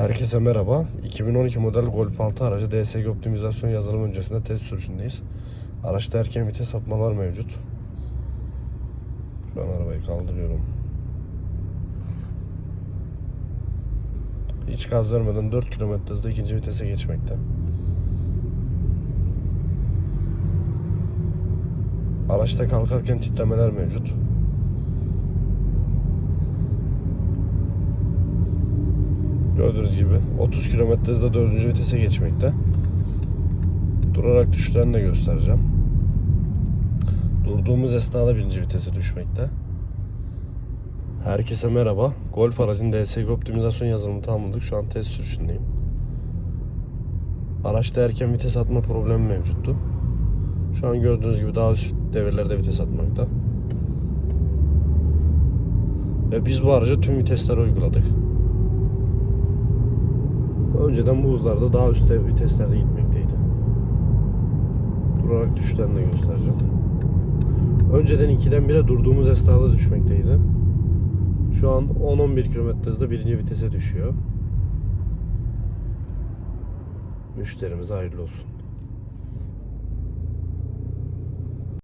Herkese merhaba. 2012 model Golf 6 aracı DSG optimizasyon yazılım öncesinde test sürüşündeyiz. Araçta erken vites atmalar mevcut. Şu an arabayı kaldırıyorum. Hiç gaz vermeden 4 km hızda ikinci vitese geçmekte. Araçta kalkarken titremeler mevcut. Gördüğünüz gibi 30 km hızda 4. vitese geçmekte. Durarak düşüşlerini de göstereceğim. Durduğumuz esnada 1. vitese düşmekte. Herkese merhaba. Golf aracın DSG optimizasyon yazılımını tamamladık. Şu an test sürüşündeyim. Araçta erken vites atma problemi mevcuttu. Şu an gördüğünüz gibi daha üst devirlerde vites atmakta. Ve biz bu araca tüm vitesleri uyguladık. Önceden bu hızlarda daha üst viteslerde gitmekteydi. Durarak düşüşlerini de göstereceğim. Önceden 2'den 1'e durduğumuz esnada düşmekteydi. Şu an 10-11 km hızda birinci vitese düşüyor. Müşterimize hayırlı olsun.